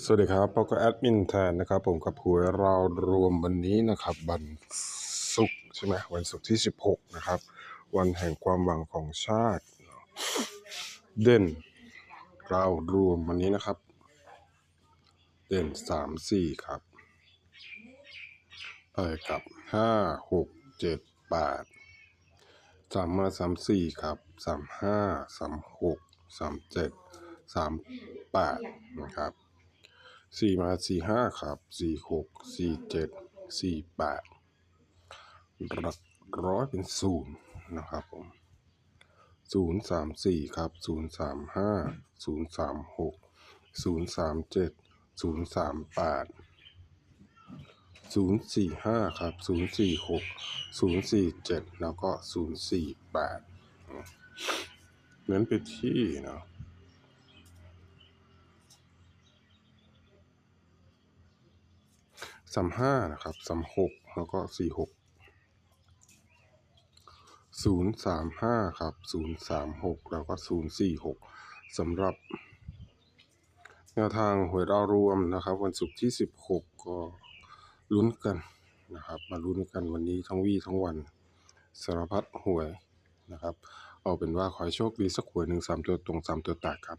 สวัสดีครับพบกับแอดมินแทนนะครับ ผมกับหวยเรารวมวันนี้นะครับวันศุกร์ใช่ไหมวันศุกร์ที่ 16 นะครับ วันแห่งความหวังของชาติ เด่น เรารวมวันนี้นะครับ เด่นสามสี่ครับ ไปกับห้าหกเจ็ดแปดสามมาสามสี่ครับสามห้าสามหกสามเจ็ดสามแปดนะครับ สี่มาสี่ห้าครับสี่หกสี่เจ็ดสี่แปดหลักร้อยเป็นศูนย์นะครับผมศูนย์สามสี่ครับศูนย์สามห้าศูนย์สามหกศูนย์สามเจ็ดศูนย์สามแปดศูนย์สี่ห้าครับศูนย์สี่หกศูนย์สี่เจ็ดแล้วก็ศูนย์สี่แปดเน้นไปที่เนาะ สามห้านะครับสามหกแล้วก็สี่หกศูนย์สามห้าครับศูนย์สามหกแล้วก็ศูนย์สี่หกสำหรับแนวทางหวยเรารวมนะครับ วันศุกร์ที่สิบหกก็ลุ้นกันนะครับ มาลุ้นกันวันนี้ทั้งวี่ทั้งวันสารพัดหวยนะครับ เอาเป็นว่าขอให้โชคดีสักหวยหนึ่งสามตัวตรงสามตัวแตกครับ